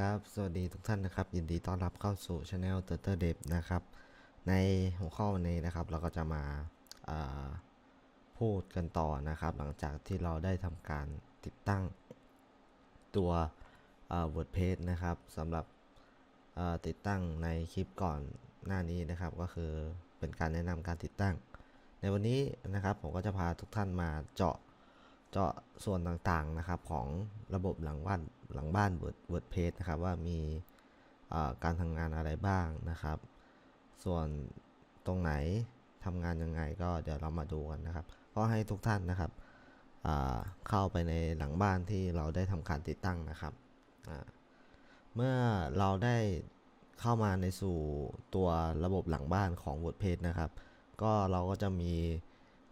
ครับ สวัสดีทุกท่านนะครับ ยินดีต้อนรับเข้าสู่ช anel t u r t l e d e v นะครับ ในหัวข้อวันนี้นะครับ เราก็จะมาาพูดกันต่อนะครับ หลังจากที่เราได้ทำการติดตั้งตัว WordPress นะครับสำหรับติดตั้งในคลิปก่อนหน้านี้นะครับ ก็คือเป็นการแนะนำการติดตั้ง ในวันนี้นะครับผมก็จะพาทุกท่านมาเจาะเจาะส่วนต่างๆนะครับของระบบหลังบ้าน หลังบ้าน Word WordPress นะครับว่ามีการทำงานอะไรบ้างนะครับ ส่วนตรงไหนทำงานยังไงก็เดี๋ยวเรามาดูกันนะครับ ก็ให้ทุกท่านนะครับเข้าไปในหลังบ้านที่เราได้ทำการติดตั้งนะครับ เมื่อเราได้เข้ามาในสู่ตัวระบบหลังบ้านของ WordPress นะครับ ก็เราก็จะมี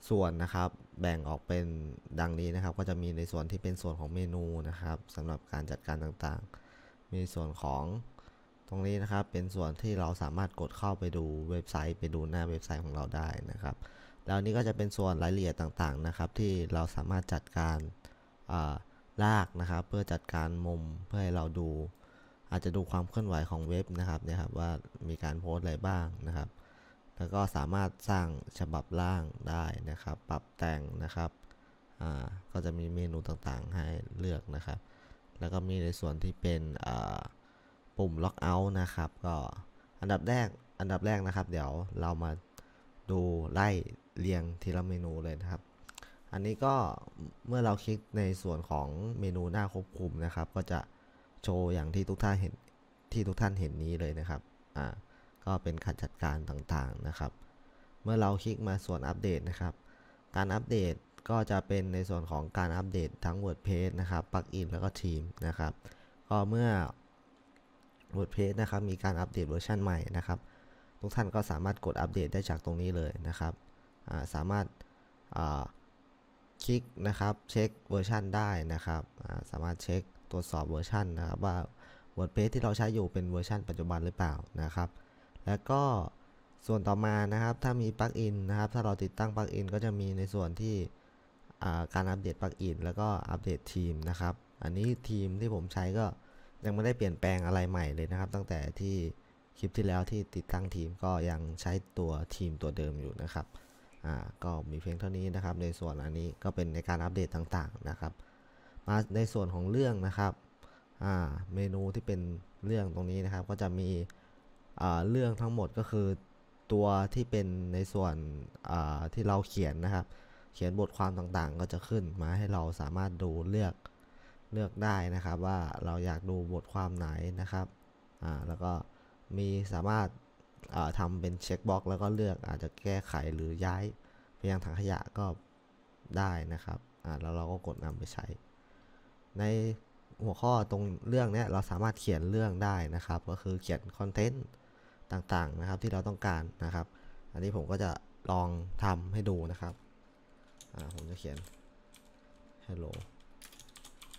ส่วนนะครับ แบ่งออกเป็นดังนี้นะครับ ก็จะมีในส่วนที่เป็นส่วนของเมนูนะครับสำหรับการจัดการต่างๆ มีส่วนของตรงนี้นะครับเป็นส่วนที่เราสามารถกดเข้าไปดูเว็บไซต์ ไปดูหน้าเว็บไซต์ของเราได้นะครับ แล้วนี้ก็จะเป็นส่วนรายละเอียดต่างๆนะครับ ที่เราสามารถจัดการาลากนะครับ เพื่อจัดการมุมเพื่อให้เราดู อาจจะดูความเคลื่อนไหวของเว็บนะครับเนี่ยครับว่ามีการโพสต์อะไรบ้างนะครับ แล้วก็สามารถสร้างฉบับร่างได้นะครับ ปรับแต่งนะครับอ่าก็จะมีเมนูต่างๆให้เลือกนะครับ แล้วก็มีในส่วนที่เป็นอ่าปุ่มล็อกเอาท์นะครับ ก็อันดับแรกอันดับแรกนะครับ เดี๋ยวเรามาดูไล่เรียงทีละเมนูเลยนะครับ อันนี้ก็เมื่อเราคลิกในส่วนของเมนูหน้าควบคุมนะครับ ก็จะโชว์อย่างที่ทุกท่านเห็นที่ทุกท่านเห็นนี้เลยนะครับ อ่า ก็เป็นการจัดการต่างๆนะครับ เมื่อเราคลิกมาส่วนอัปเดตนะครับ การอัปเดตก็จะเป็นในส่วนของการอัปเดตทั้ง WordPress นะครับปลั๊กอินแล้วก็ทีมนะครับ ก็เมื่อ WordPress นะครับมีการอัปเดตเวอร์ชันใหม่นะครับ ทุกท่านก็สามารถกดอัปเดตได้จากตรงนี้เลยนะครับาสามารถาคลิกนะครับเช็คเวอร์ชันได้นะครับาสามารถเช็คตรวจสอบเวอร์ชันนะครับว่า WordPress ที่เราใช้อยู่เป็นเวอร์ชันปัจจุบันหรือเปล่านะครับ แล้วก็ส่วนต่อมานะครับ ถ้ามีปลั๊กอินนะครับ ถ้าเราติดตั้งปลั๊กอินก็จะมีในส่วนที่การอัปเดตปลั๊กอินแล้วก็อัปเดตทีมนะครับ อันนี้ทีมที่ผมใช้ก็ยังไม่ได้เปลี่ยนแปลงอะไรใหม่เลยนะครับ ตั้งแต่ที่คลิปที่แล้วที่ติดตั้งทีมก็ยังใช้ตัวทีมตัวเดิมอยู่นะครับ อ่า ก็มีเพียงเท่านี้นะครับ ในส่วนอันนี้ก็เป็นในการอัปเดตต่างๆนะครับ มาในส่วนของเรื่องนะครับ อ่า เมนูที่เป็นเรื่องตรงนี้นะครับ ก็จะมี เรื่องทั้งหมดก็คือตัวที่เป็นในส่วนที่เราเขียนนะครับ เขียนบทความต่างๆ ก็จะขึ้นมาให้เราสามารถดูเลือกเลือกได้นะครับ ว่าเราอยากดูบทความไหนนะครับแล้วก็มีสามารถทำเป็นเช็คบ็อกแล้วก็เลือกอาจจะแก้ไขหรือย้ายไปยังถังขยะก็ได้นะครับแล้วเราก็กดนำไปใช้ ในหัวข้อตรงเรื่องเนี้ยเราสามารถเขียนเรื่องได้นะครับ ก็คือเขียนคอนเทนต์ ต่างๆนะครับที่เราต้องการนะครับ อันนี้ผมก็จะลองทำให้ดูนะครับผมจะเขียน hello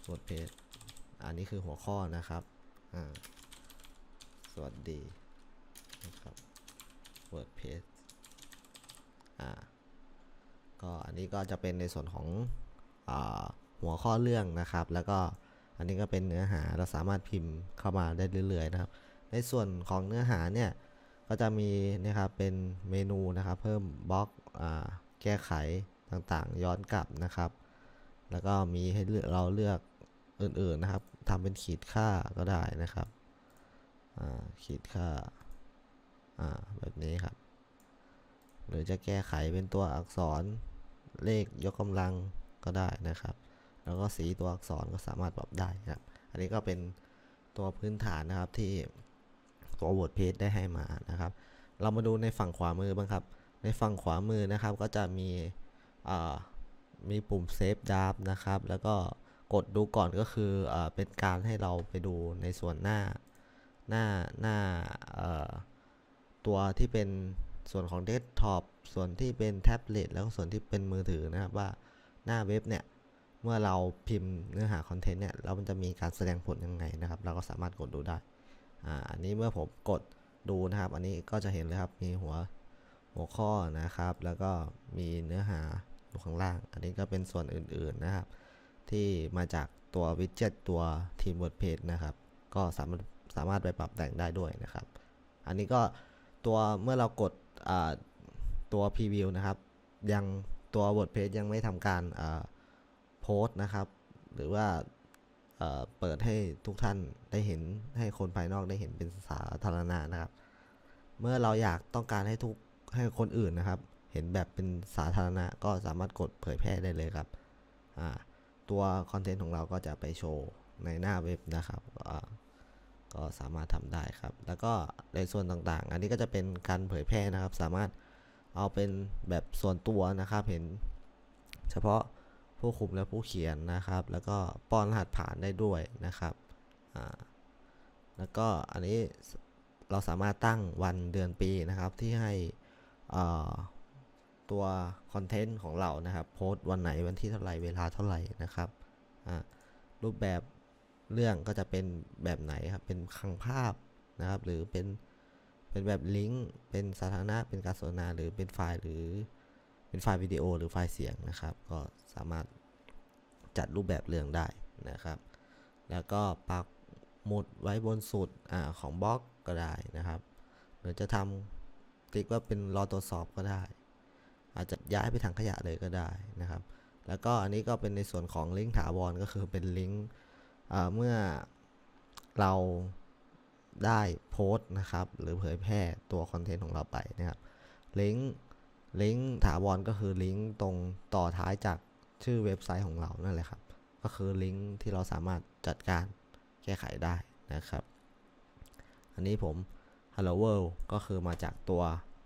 WordPress อันนี้คือหัวข้อนะครับสวัสดีนะครับ WordPress อ่าก็อันนี้ก็จะเป็นในส่วนของอหัวข้อเรื่องนะครับ แล้วก็อันนี้ก็เป็นเนื้อหาเราสามารถพิมพ์เข้ามาได้เรื่อยๆนะครับ ในส่วนของเนื้อหาเนี่ยก็จะมีนะครับเป็นเมนูนะครับ เพิ่มบล็อกแก้ไขต่างๆ ย้อนกลับนะครับ แล้วก็มีให้เราเลือกอื่นๆนะครับทำเป็นขีดค่าก็ได้นะครับขีดค่าาแบบนี้ครับ หรือจะแก้ไขเป็นตัวอักษรเลขยกกำลังก็ได้นะครับ แล้วก็สีตัวอักษรก็สามารถปรับได้ครับ อันนี้ก็เป็นตัวพื้นฐานนะครับที่ ตัว WordPress ได้ให้มานะครับ เรามาดูในฝั่งขวามือบ้างครับ ในฝั่งขวามือนะครับก็จะมีมีปุ่ม Save Draft นะครับ แล้วก็กดดูก่อนก็คืออเป็นการให้เราไปดูในส่วนหน้าหน้าหน้าตัวที่เป็นส่วนของเดสก์ท็อปส่วนที่เป็นแท็บเล็ตแล้วก็ส่วนที่เป็นมือถือนะครับว่าหน้าเว็บเนี่ย เมื่อเราพิมพ์เนื้อหาคอนเทนต์เนี่ย แล้วมันจะมีการแสดงผลยังไงนะครับ เราก็สามารถกดดูได้ อ่าอันนี้เมื่อผมกดดูนะครับ อันนี้ก็จะเห็นเลยครับ มีหัวหัวข้อนะครับ แล้วก็มีเนื้อหาอยู่ข้างล่าง อันนี้ก็เป็นส่วนอื่นๆนะครับ ที่มาจากตัววิดเจ็ตตัวทีม WordPress นะครับ ก็สามารถสามารถไปปรับแต่งได้ด้วยนะครับ อันนี้ก็ตัวเมื่อเรากดตัว preview นะครับ ยังตัว WordPress ยังไม่ทำการโพสต์นะครับ หรือว่า เปิดให้ทุกท่านได้เห็นให้คนภายนอกได้เห็นเป็นสาธารณะนะครับ เมื่อเราอยากต้องการให้ทุกให้คนอื่นนะครับ เห็นแบบเป็นสาธารณะก็สามารถกดเผยแพร่ได้เลยครับตัวคอนเทนต์ของเราก็จะไปโชว์ในหน้าเว็บนะครับก็สามารถทำได้ครับ แล้วก็ในส่วนต่างๆ อันนี้ก็จะเป็นการเผยแพร่นะครับ สามารถเอาเป็นแบบส่วนตัวนะครับ เห็น เฉพาะ ผู้คุมและผู้เขียนนะครับ แล้วก็ป้อนรหัสผ่านได้ด้วยนะครับแล้วก็อันนี้เราสามารถตั้งวันเดือนปีนะครับที่ให้ตัวคอนเทนต์ของเรานะครับโพสต์วันไหนวันที่เท่าไหร่เวลาเท่าไหร่นะครับรูปแบบเรื่องก็จะเป็นแบบไหนครับเป็นคลังภาพนะครับหรือเป็นเป็นแบบลิงก์เป็นสาธารณะเป็นการสนทนาหรือเป็นไฟล์หรือ เป็นไฟล์วิดีโอหรือไฟล์เสียงนะครับ ก็สามารถจัดรูปแบบเรื่องได้นะครับ แล้วก็ปักหมุดไว้บนสุดอของบล็อกก็ได้นะครับหรือจะทำติ๊กว่าเป็นรอตรวจสอบก็ได้ อาจจะย้ายไปถังขยะเลยก็ได้นะครับ แล้วก็อันนี้ก็เป็นในส่วนของลิงก์ถาวรก็คือเป็นลิงก์เมื่อเราได้โพสต์นะครับ หรือเผยแพร่ตัวคอนเทนต์ของเราไปนะครับลิงก์ ลิงก์ถาวรก็คือลิงก์ตรงต่อท้ายจากชื่อเว็บไซต์ของเรานั่นแหละครับ ก็คือลิงก์ที่เราสามารถจัดการแก้ไขได้นะครับ อันนี้ผม Hello World ก็คือมาจากตัว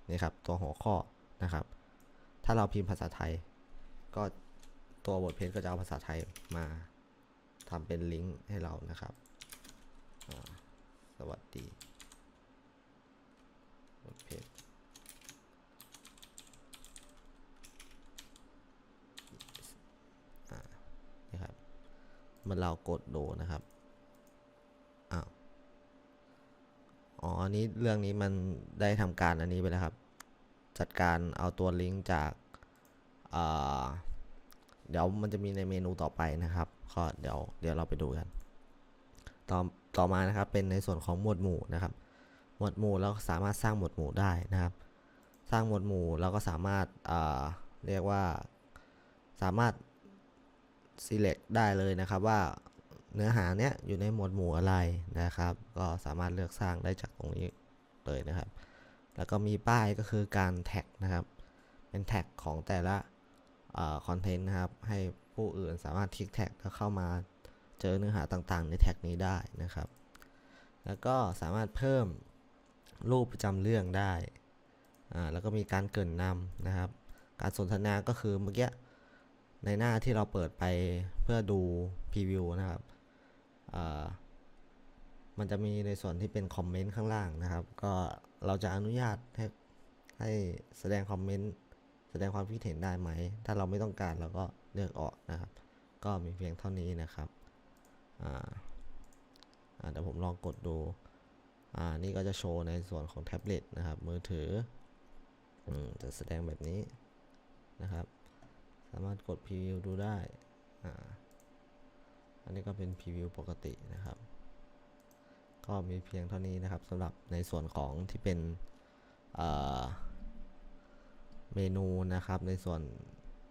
นี่ครับตัวหัวข้อนะครับ ถ้าเราพิมพ์ภาษาไทย ก็ตัวบทเพจก็จะเอาภาษาไทยมาทำเป็นลิงก์ให้เรานะครับ สวัสดีบทเพจานี่ครับเมื่อเรากดดูนะครับอ้าวอ๋ออันนี้เรื่องนี้มันได้ทำการอันนี้ไปแล้วครับ จัดการเอาตัวลิงก์จากเดี๋ยวมันจะมีในเมนูต่อไปนะครับก็เดี๋ยวเดี๋ยวเราไปดูกัน ต่อต่อมานะครับเป็นในส่วนของหมวดหมู่นะครับ หมวดหมู่เราสามารถสร้างหมวดหมู่ได้นะครับ สร้างหมวดหมู่เราก็สามารถเรียกว่าสามารถ select ได้เลยนะครับว่าเนื้อหาเนี้ยอยู่ในหมวดหมู่อะไรนะครับ ก็สามารถเลือกสร้างได้จากตรงนี้เลยนะครับ แล้วก็มีป้ายก็คือการแท็กนะครับ เป็นแท็กของแต่ละคอนเทนต์นะครับ ให้ผู้อื่นสามารถคลิกแท็กแล้วเข้ามาเจอเนื้อหาต่างๆ ในแท็กนี้ได้นะครับ แล้วก็สามารถเพิ่มรูปประจำเรื่องได้อ่าแล้วก็มีการเกินนำนะครับ การสนทนาก็คือเมื่อกี้ ในหน้าที่เราเปิดไปเพื่อดูพรีวิวนะครับมันจะมีในส่วนที่เป็นคอมเมนต์ข้างล่างนะครับ ก็เราจะอนุญาตให้ให้แสดงคอมเมนต์แสดงความคิดเห็นได้ไหม ถ้าเราไม่ต้องการเราก็เลือกออกนะครับ ก็มีเพียงเท่านี้นะครับเดี๋ยวผมลองกดดู อ่า นี่ก็จะโชว์ในส่วนของแท็บเล็ตนะครับ มือถืออจะแสดงแบบนี้นะครับ สามารถกดพรีวิวดูได้อ่าอันนี้ก็เป็นพรีวิวปกตินะครับ ก็มีเพียงเท่านี้นะครับสำหรับในส่วนของที่เป็นเเมนูนะครับ ในส่วน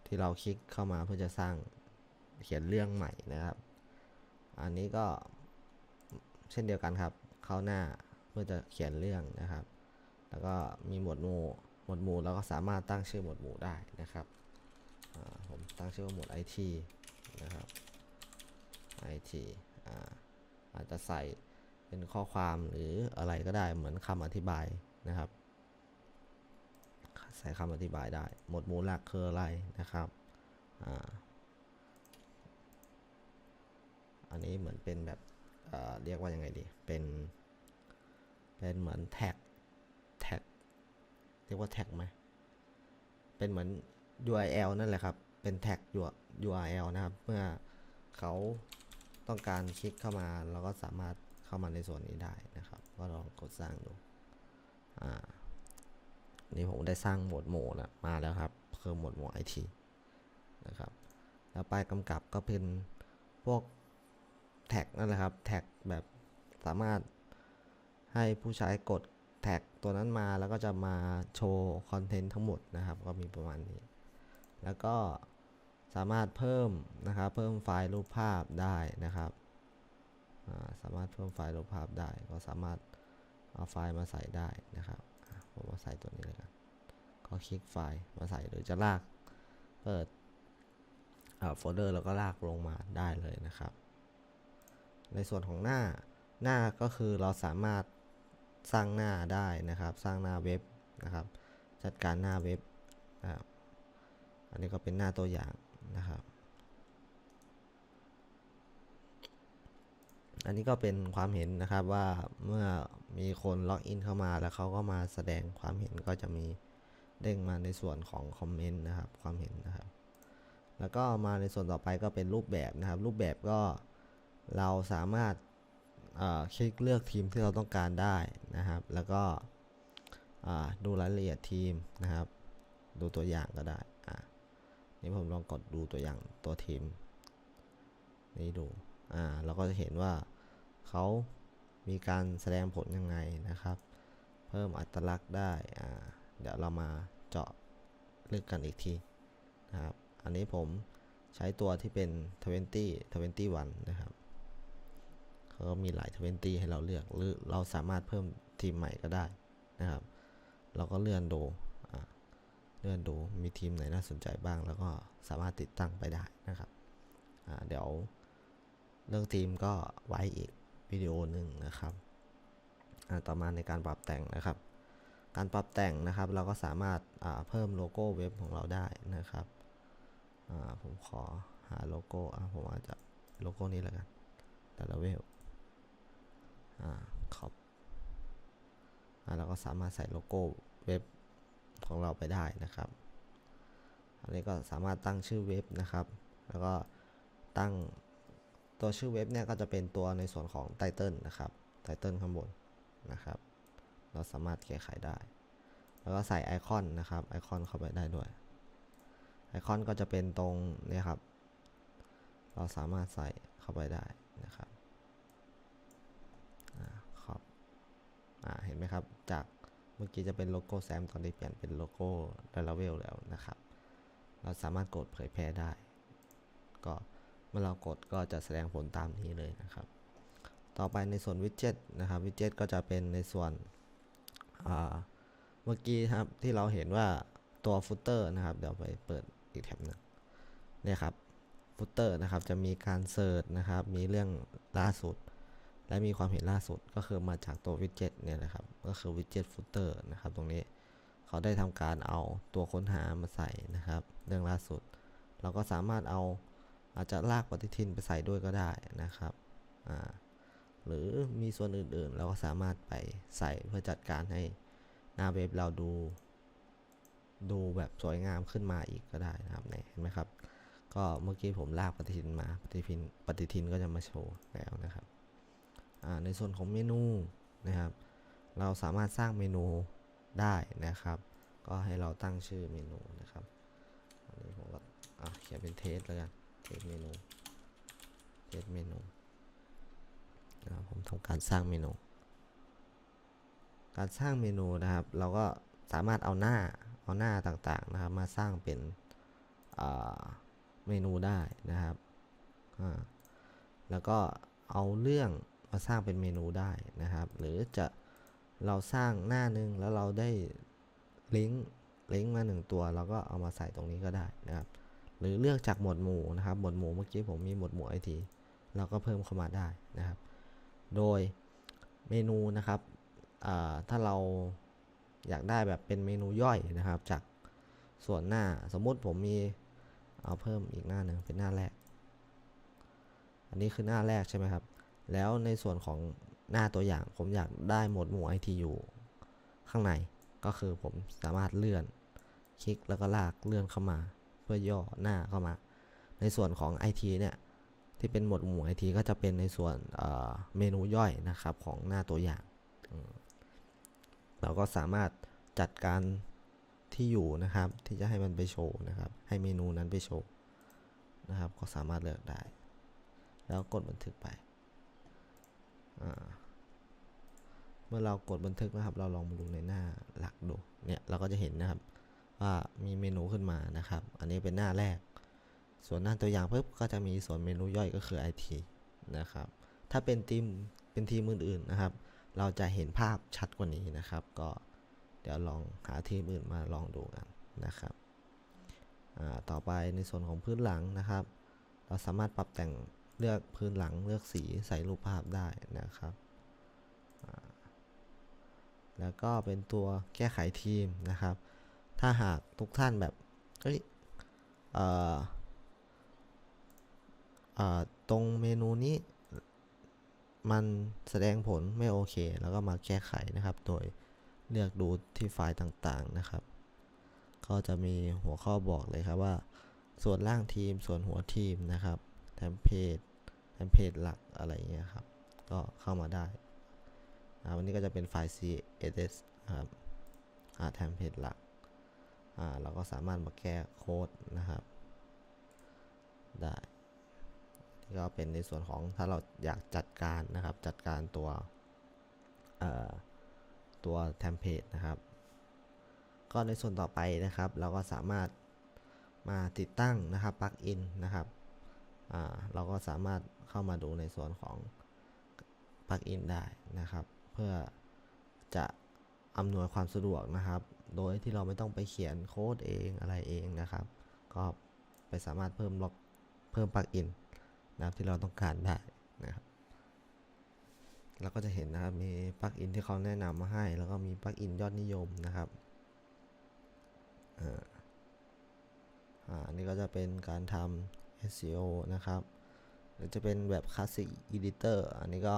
ที่เราคลิกเข้ามาเพื่อจะสร้างเขียนเรื่องใหม่นะครับ อันนี้ก็เช่นเดียวกันครับ เข้าหน้าเพื่อจะเขียนเรื่องนะครับ แล้วก็มีหมวดหมู่ หมวดหมู่เราก็สามารถตั้งชื่อหมวดหมู่ได้นะครับ ผมตั้งชื่อว่าหมวด IT นะครับ IT อ่าอาจจะใส่เป็นข้อความหรืออะไรก็ได้เหมือนคำอธิบายนะครับ ใส่คำอธิบายได้ หมวดหมู่หลักคืออะไรนะครับอ่าอันนี้เหมือนเป็นแบบเเรียกว่ายังไงดี เป็น เป็นเหมือนแท็ก แท็ก เรียกว่าแท็กไหม เป็นเหมือน URL นั่นแหละครับ เป็นแท็ก URL นะครับ เมื่อเขาต้องการคลิกเข้ามาเราก็สามารถเข้ามาในส่วนนี้ได้นะครับ ก็ลองกดสร้างดูอ่านี่ผมได้สร้างหมวดหมู่นะมาแล้วครับคือหมวดหมู่ IT นะครับ แล้วป้ายกำกับก็เป็นพวกแท็กนั่นแหละครับ แท็กแบบสามารถให้ผู้ใช้กดแท็กตัวนั้นมาแล้วก็จะมาโชว์คอนเทนต์ทั้งหมดนะครับ ก็มีประมาณนี้ แล้วก็สามารถเพิ่มนะครับ เพิ่มไฟล์รูปภาพได้นะครับสามารถเพิ่มไฟล์รูปภาพได้ ก็สามารถเอาไฟล์มาใส่ได้นะครับผมมาใส่ตัวนี้เลยกันก็คลิกไฟล์มาใส่หรือจะลากเปิดโฟลเดอร์แล้วก็ลากลงมาได้เลยนะครับ ในส่วนของหน้าหน้าก็คือเราสามารถสร้างหน้าได้นะครับ สร้างหน้าเว็บนะครับ จัดการหน้าเว็บ อันนี้ก็เป็นหน้าตัวอย่างนะครับ อันนี้ก็เป็นความเห็นนะครับว่าเมื่อมีคนล็อกอินเข้ามาแล้วเขาก็มาแสดงความเห็นก็จะมีเด้งมาในส่วนของคอมเมนต์นะครับ ความเห็นนะครับ แล้วก็มาในส่วนต่อไปก็เป็นรูปแบบนะครับ รูปแบบก็เราสามารถคลิกเลือกทีมที่เราต้องการได้นะครับ แล้วก็ดูรายละเอียดทีมนะครับ ดูตัวอย่างก็ได้ นี่ผมลองกดดูตัวอย่างตัวทีม นี่ดู อ่า เราก็จะเห็นว่าเขามีการแสดงผลยังไงนะครับ เพิ่มอัตลักษณ์ได้ อ่า เดี๋ยวเรามาเจาะลึกกันอีกทีนะครับ อันนี้ผมใช้ตัวที่เป็น 20 21 นะครับเขาก็มีหลาย 20 ให้เราเลือก หรือเราสามารถเพิ่มทีมใหม่ก็ได้นะครับ เราก็เลื่อนดู เลื่อนดูมีทีมไหนน่าสนใจบ้าง แล้วก็สามารถติดตั้งไปได้นะครับเดี๋ยวเรื่องทีมก็ไว้อีกวิดีโอหนึ่งนะครับต่อมาในการปรับแต่งนะครับ การปรับแต่งนะครับ เราก็สามารถาเพิ่มโลโก้เว็บของเราได้นะครับผมขอหาโลโก้ผมอาจจะโลโก้นี้แล้วกันแต่ละเวลขอบอ่าเราก็สามารถใส่โลโก้เว็บ ของเราไปได้นะครับ อันนี้ก็สามารถตั้งชื่อเว็บนะครับ แล้วก็ตั้งตัวชื่อเว็บเนี่ยก็จะเป็นตัวในส่วนของไตเติลนะครับ ไตเติลข้างบนนะครับ เราสามารถแก้ไขได้ แล้วก็ใส่ไอคอนนะครับ ไอคอนเข้าไปได้ด้วย ไอคอนก็จะเป็นตรงนี่ครับ เราสามารถใส่เข้าไปได้นะครับครับเห็นไหมครับ จาก มื่อกี้จะเป็นโลโก้แซมตอนนี้เปลี่ยนเป็นโลโก้ดาราเวลแล้วนะครับ เราสามารถกดเผยแพร่ได้ ก็เมื่อเรากดก็จะแสดงผลตามนี้เลยนะครับ ต่อไปในส่วนวิดเจ็ตนะครับวิดเจ็ตก็จะเป็นในส่วนเมื่อกี้ครับที่เราเห็นว่าตัวฟุตเตอร์นะครับ เดี๋ยวไปเปิดอีกแท็บหนึงเนี่ยครับฟุตเตอร์นะครับจะมีการเสิร์ชนะครับ มีเรื่องล่าสุด และมีความเห็นล่าสุดก็คือมาจากตัววิดเจ็ตเนี่ยนะครับ ก็คือวิดเจ็ตฟุตเตอร์นะครับ ตรงนี้เขาได้ทำการเอาตัวค้นหามาใส่นะครับ เรื่องล่าสุด เราก็สามารถเอาอาจจะลากปฏิทินไปใส่ด้วยก็ได้นะครับอ่าหรือมีส่วนอื่นๆ เราก็สามารถไปใส่เพื่อจัดการให้หน้าเว็บเราดู ดูแบบสวยงามขึ้นมาอีกก็ได้นะครับเนี่ยเห็นไหมครับ ก็เมื่อกี้ผมลากปฏิทินมาปฏิทินปฏิทินก็จะมาโชว์แล้วนะครับ ในส่วนของเมนูนะครับ เราสามารถสร้างเมนูได้นะครับ ก็ให้เราตั้งชื่อเมนูนะครับอันนี้ผมก็เขียนเป็นเทสแล้วกันเทสเมนูเทสเมนูนะครับผมทำการสร้างเมนู การสร้างเมนูนะครับ เราก็สามารถเอาหน้าเอาหน้าต่างๆนะครับ มาสร้างเป็นเมนูได้นะครับ แล้วก็เอาเรื่อง มาสร้างเป็นเมนูได้นะครับ หรือจะเราสร้างหน้านึงแล้วเราได้ลิงก์ลิงก์มาหนึ่งตัว เราก็เอามาใส่ตรงนี้ก็ได้นะครับ หรือเลือกจากหมวดหมู่นะครับ หมวดหมู่เมื่อกี้ผมมีหมวดหมู่ไอทีเราก็เพิ่มเข้ามาได้นะครับ โดยเมนูนะครับถ้าเราอยากได้แบบเป็นเมนูย่อยนะครับ จากส่วนหน้าสมมุติผมมีเอาเพิ่มอีกหน้าหนึ่งเป็นหน้าแรก อันนี้คือหน้าแรกใช่ไหมครับ แล้วในส่วนของหน้าตัวอย่างผมอยากได้หมวดหมู่ไอทีอยู่ข้างในก็คือผมสามารถเลื่อน คลิกแล้วก็ลากเลื่อนเข้ามา เพื่อย่อหน้าเข้ามา ในส่วนของ IT เนี่ยที่เป็นหมวดหมู่ IT ก็จะเป็นในส่วนเเมนูย่อยนะครับของหน้าตัวอย่างเราก็สามารถจัดการที่อยู่นะครับ ที่จะให้มันไปโชว์นะครับ ให้เมนูนั้นไปโชว์นะครับ ก็สามารถเลือกได้ แล้วกดบันทึกไป อ่ามื่อเรากดบันทึกนะครับ เราลองมาดูในหน้าหลักดูเนี่ยเราก็จะเห็นนะครับ ว่ามีเมนูขึ้นมานะครับ อันนี้เป็นหน้าแรก ส่วนหน้าตัวอย่างปุ๊บก็จะมีส่วนเมนูย่อยก็คือ IT นะครับ ถ้าเป็นทีมเป็นทีมอื่นๆนะครับ เราจะเห็นภาพชัดกว่านี้นะครับ ก็เดี๋ยวลองหาทีมอื่นมาลองดูกันนะครับต่อไปในส่วนของพื้นหลังนะครับ เราสามารถปรับแต่ง เลือกพื้นหลังเลือกสีใส่รูปภาพได้นะครับแล้วก็เป็นตัวแก้ไขทีมนะครับ ถ้าหากทุกท่านแบบเฮ้ยเอ่อเอ่อตรงเมนูนี้มันแสดงผลไม่โอเค แล้วก็มาแก้ไขนะครับ โดยเลือกดูที่ไฟล์ต่างๆนะครับ ก็จะมีหัวข้อบอกเลยครับว่า ส่วนล่างทีมส่วนหัวทีมนะครับ ทมเพลตเทมเพลตหลักอะไรเงี้ยครับ ก็เข้ามาได้อ่าวันนี้ก็จะเป็นไฟล์ CSS ครับอ่าเทมเพลตหลักอ่าเราก็สามารถมาแก้โค้ดนะครับ ได้นี่ก็เป็นในส่วนของถ้าเราอยากจัดการนะครับ จัดการตัวตัวเทมเพลตนะครับ ก็ในส่วนต่อไปนะครับ เราก็สามารถมาติดตั้งนะครับปลั๊กอินนะครับ เราก็สามารถเข้ามาดูในส่วนของปลั๊กอินได้นะครับ เพื่อจะอำนวยความสะดวกนะครับ โดยที่เราไม่ต้องไปเขียนโค้ดเองอะไรเองนะครับ ก็ไปสามารถเพิ่มล็อกเพิ่มปลั๊กอินนะครับที่เราต้องการได้นะครับเราก็จะเห็นนะครับมีปลั๊กอินที่เขาแนะนำมาให้ แล้วก็มีปลั๊กอินยอดนิยมนะครับอ่าอ่าอันนี้ก็จะเป็นการทำ SEO นะครับ หรือจะเป็นแบบ Classic Editor อันนี้ก็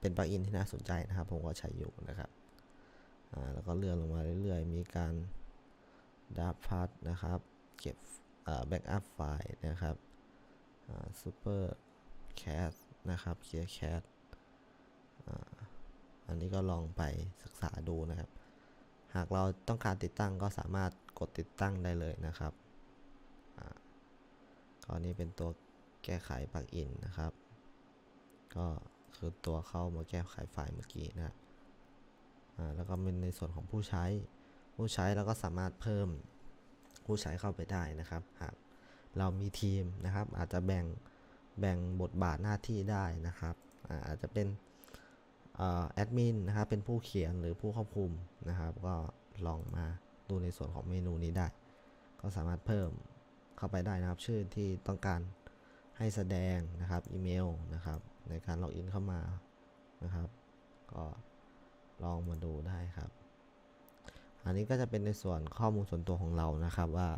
เป็นปลั๊กอินที่น่าสนใจนะครับ ผมก็ใช้อยู่นะครับ แล้วก็เลื่อนลงมาเรื่อยๆ มีการดับพัทนะครับ เก็บอ่า Backup ไฟล์นะครับอ่า Super Cat นะครับ Clear Cat อ่าอันนี้ก็ลองไปศึกษาดูนะครับ หากเราต้องการติดตั้งก็สามารถกดติดตั้งได้เลยนะครับ ก็นี้เป็นตัวแก้ไขปลั๊กอินนะครับ ก็คือตัวเข้ามาแก้ไขไฟล์เมื่อกี้นะแล้วก็เป็นในส่วนของผู้ใช้ ผู้ใช้เราก็สามารถเพิ่มผู้ใช้เข้าไปได้นะครับ หากเรามีทีมนะครับ อาจจะแบ่งแบ่งบทบาทหน้าที่ได้นะครับ อาจจะเป็นแอดมินนะครับเป็นผู้เขียนหรือผู้ควบคุมนะครับ ก็ลองมาดูในส่วนของเมนูนี้ได้ ก็สามารถเพิ่ม เข้าไปได้นะครับ ชื่อที่ต้องการให้แสดงนะครับอีเมลนะครับ ในการล็อกอินเข้ามานะครับ ก็ลองมาดูได้ครับ อันนี้ก็จะเป็นในส่วนข้อมูลส่วนตัวของเรานะครับว่า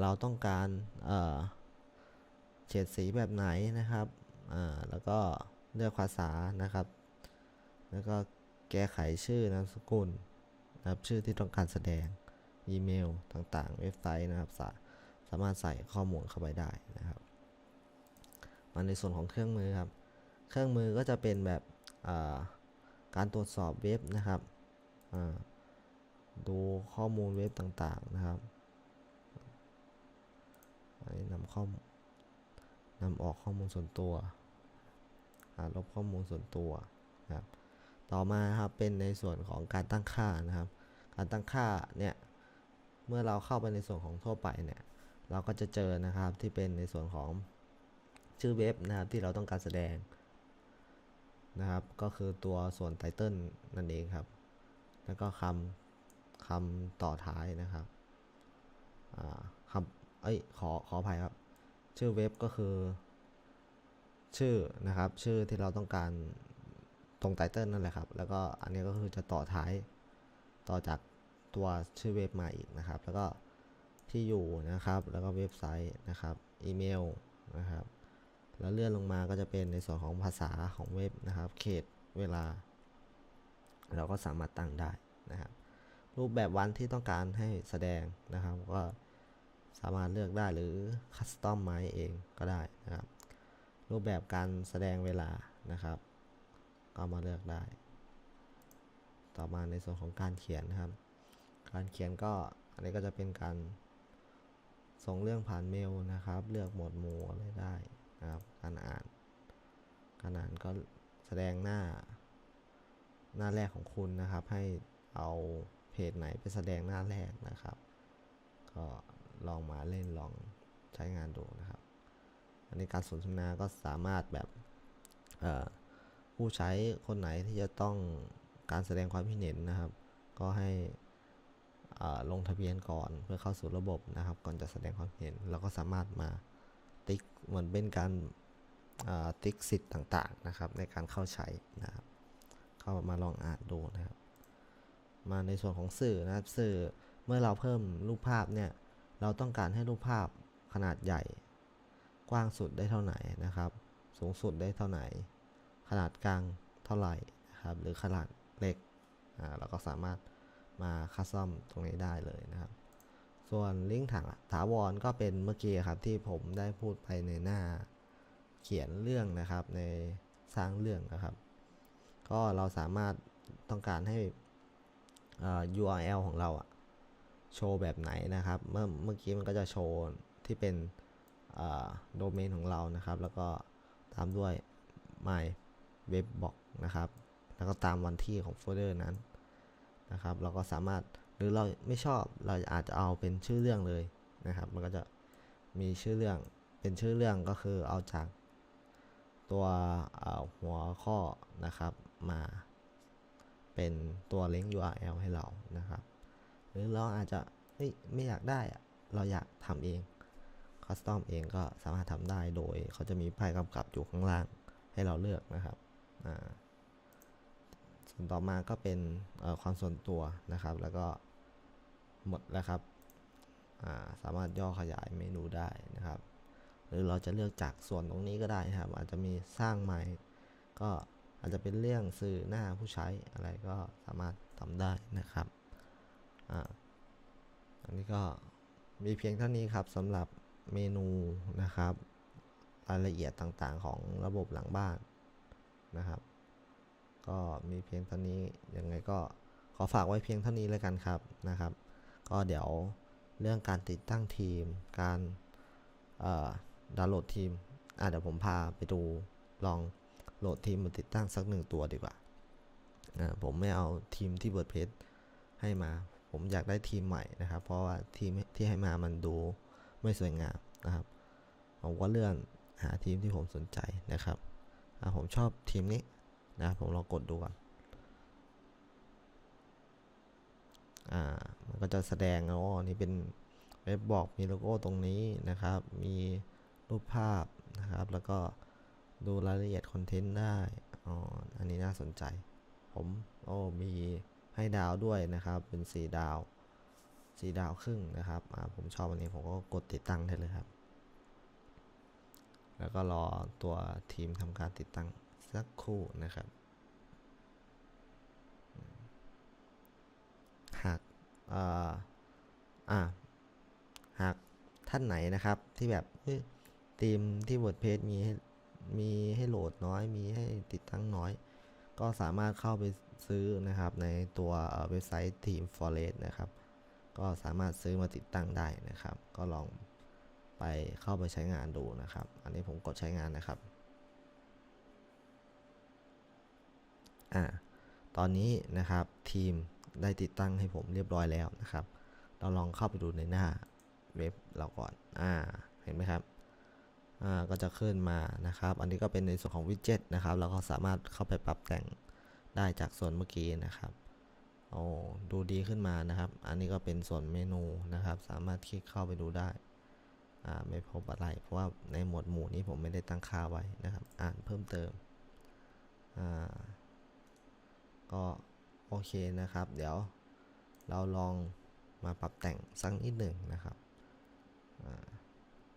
เราต้องการเฉดสีแบบไหนนะครับ แล้วก็เลือกภาษานะครับ แล้วก็แก้ไขชื่อนามสกุลนะครับ ชื่อที่ต้องการแสดง อีเมลต่างๆ เว็บไซต์นะครับ สามารถใส่ข้อมูลเข้าไปได้นะครับมาในส่วนของเครื่องมือครับ เครื่องมือก็จะเป็นแบบการตรวจสอบเว็บนะครับดูข้อมูลเว็บต่างๆนะครับนำข้อมนำออกข้อมูลส่วนตัวลบข้อมูลส่วนตัวนะครับ ต่อมาครับเป็นในส่วนของการตั้งค่านะครับ การตั้งค่าเนี่ย เมื่อเราเข้าไปในส่วนของทั่วไปเนี่ย เราก็จะเจอนะครับที่เป็นในส่วนของชื่อเว็บนะครับที่เราต้องการแสดงนะครับ ก็คือตัวส่วนไตเติลนั่นเองครับ แล้วก็คำคำต่อท้ายนะครับคำเอ้ยขอขออภัยครับ ชื่อเว็บก็คือ ชื่อนะครับ ชื่อที่เราต้องการตรงไตเติลนั่นแหละครับ แล้วก็อันนี้ก็คือจะต่อท้ายต่อจากตัวชื่อเว็บมาอีกนะครับ แล้วก็ ที่อยู่นะครับ แล้วก็เว็บไซต์นะครับ อีเมลนะครับ แล้วเลื่อนลงมาก็จะเป็นในส่วนของภาษาของเว็บนะครับ เขตเวลา เราก็สามารถตั้งได้นะครับรูปแบบวันที่ต้องการให้แสดงนะครับ ก็สามารถเลือกได้หรือคัสตอมไมเองก็ได้นะครับ รูปแบบการแสดงเวลานะครับ ก็มาเลือกได้ ต่อมาในส่วนของการเขียนนะครับ การเขียนก็อันนี้ก็จะเป็นการ ส่งเรื่องผ่านเมลนะครับ เลือกหมวดหมู่อะไรได้นะครับการอ่านการอ่านก็แสดงหน้า หน้าแรกของคุณนะครับ ให้เอาเพจไหนไปแสดงหน้าแรกนะครับ ก็ลองมาเล่นลองใช้งานดูนะครับ อันนี้การสนทนาก็สามารถแบบผู้ใช้คนไหนที่จะต้องการแสดงความคิดเห็นนะครับ ก็ให้ ลงทะเบียนก่อนเพื่อเข้าสู่ระบบนะครับ ก่อนจะแสดงความเห็นแล้วก็สามารถมาติ๊กเหมือนเป็นการติ๊กสิทธิ์ต่างๆนะครับ ในการเข้าใช้นะครับ เข้ามาลองอ่านดูนะครับ มาในส่วนของสื่อนะครับสื่อเมื่อเราเพิ่มรูปภาพเนี่ยเราต้องการให้รูปภาพขนาดใหญ่ กว้างสุดได้เท่าไหร่นะครับ สูงสุดได้เท่าไหร่ ขนาดกลางเท่าไหร่นะครับ หรือขนาดเล็กเราก็สามารถ มาคัสตอมตรงนี้ได้เลยนะครับ ส่วนลิงก์ถาถาวรก็เป็นเมื่อกี้ครับที่ผมได้พูดไปในหน้าเขียนเรื่องนะครับในสร้างเรื่องนะครับ ก็เราสามารถต้องการให้ URL ของเราอะโชว์แบบไหนนะครับ เมื่อเมื่อกี้มันก็จะโชว์ที่เป็นโดเมนของเรานะครับ แล้วก็ตามด้วย my webbox นะครับ แล้วก็ตามวันที่ของโฟลเดอร์นั้น นะครับ เราก็สามารถหรือเราไม่ชอบเราอาจจะเอาเป็นชื่อเรื่องเลยนะครับ มันก็จะมีชื่อเรื่องเป็นชื่อเรื่องก็คือเอาจากตัวหัวข้อนะครับมาเป็นตัวลิงก์ URL ให้เรานะครับ หรือเราอาจจะไม่อยากได้เราอยากทำเองคัสตอมเองก็สามารถทำได้โดยเขาจะมีป้ายกำกับอยู่ข้างล่างให้เราเลือกนะครับอ่า ส่วนต่อมาก็เป็นความส่วนตัวนะครับ แล้วก็หมดแล้วครับาสามารถย่อขยายเมนูได้นะครับ หรือเราจะเลือกจากส่วนตรงนี้ก็ได้ครับ อาจจะมีสร้างใหม่ ก็อาจจะเป็นเรื่องสื่อหน้าผู้ใช้อะไรก็สามารถทำได้นะครับออันนี้ก็มีเพียงเท่านี้ครับสำหรับเมนูนะครับ รายละเอียดต่างๆของระบบหลังบ้านนะครับ ก็มีเพียงเท่านี้ยังไงก็ขอฝากไว้เพียงเท่านี้แล้วกันครับนะครับ ก็เดี๋ยวเรื่องการติดตั้งทีม การดาวน์โหลดทีมอะเดี๋ยวผมพาไปดูลองโหลดทีมมาติดตั้งสักหนึ่งตัวดีกว่าผมไม่เอาทีมที่เบิร์ดเพจให้มา ผมอยากได้ทีมใหม่นะครับ เพราะว่าทีมที่ให้มามันดูไม่สวยงามนะครับผมก็เลื่อนหาทีมที่ผมสนใจนะครับอ่าผมชอบทีมนี้ นะผมลองกดดูก่อนอ่ามันก็จะแสดงอ๋อนี่เป็นเว็บบอกมีโลโก้ตรงนี้นะครับ มีรูปภาพนะครับ แล้วก็ดูรายละเอียดคอนเทนต์ได้อ๋ออันนี้น่าสนใจ ผมโอ้มีให้ดาวด้วยนะครับ เป็นสีดาวสีดาวครึ่งนะครับอ่าผมชอบอันนี้ผมก็กดติดตั้งได้เลยครับ แล้วก็รอตัวทีมทำการติดตั้ง สักครู่นะครับ หากอ่ออ่าหากท่านไหนนะครับที่แบบทีมที่ WordPress มีให้มีให้โหลดน้อย มีให้ติดตั้งน้อย ก็สามารถเข้าไปซื้อนะครับในตัวเอ่อเว็บไซต์ Team Forest นะครับ ก็สามารถซื้อมาติดตั้งได้นะครับ ก็ลองไปเข้าไปใช้งานดูนะครับ อันนี้ผมกดใช้งานนะครับ อ่าตอนนี้นะครับทีมได้ติดตั้งให้ผมเรียบร้อยแล้วนะครับ เราลองเข้าไปดูในหน้าเว็บเราก่อนอ่าเห็นไหมครับอ่าก็จะขึ้นมานะครับ อันนี้ก็เป็นในส่วนของวิดเจ็ตนะครับ เราก็สามารถเข้าไปปรับแต่งได้จากส่วนเมื่อกี้นะครับโอ้ดูดีขึ้นมานะครับ อันนี้ก็เป็นส่วนเมนูนะครับ สามารถคลิกเข้าไปดูได้อ่าไม่พบอะไร เพราะว่าในหมวดหมู่นี้ผมไม่ได้ตั้งค่าไว้นะครับ อ่านเพิ่มเติมอ่า ก็โอเคนะครับ เดี๋ยวเราลองมาปรับแต่งสักนิดหนึ่งนะครับ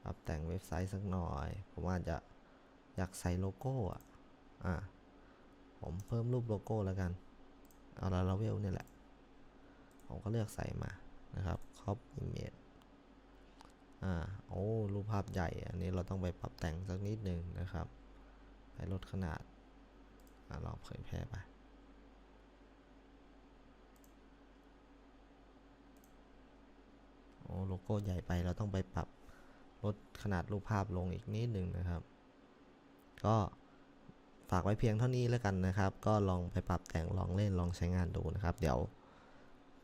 ปรับแต่งเว็บไซต์สักหน่อย ผมอาจจะอยากใส่โลโก้อะอ่าผมเพิ่มรูปโลโก้แล้วกัน เอาลาลาเวลเนี่ยแหละ ผมก็เลือกใส่มานะครับครอปอิมเมจอ่า โอ้ รูปภาพใหญ่ อันนี้เราต้องไปปรับแต่งสักนิดหนึ่งนะครับ ไปลดขนาด อ่าลองเผยแพร่ไป โลโก้ใหญ่ไปเราต้องไปปรับลดขนาดรูปภาพลงอีกนิดหนึ่งนะครับ ก็ฝากไว้เพียงเท่านี้แล้วกันนะครับ ก็ลองไปปรับแต่งลองเล่นลองใช้งานดูนะครับ เดี๋ยว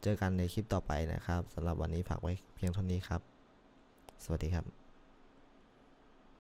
เจอกันในคลิปต่อไปนะครับสำหรับวันนี้ฝากไว้เพียงเท่านี้ครับ สวัสดีครับ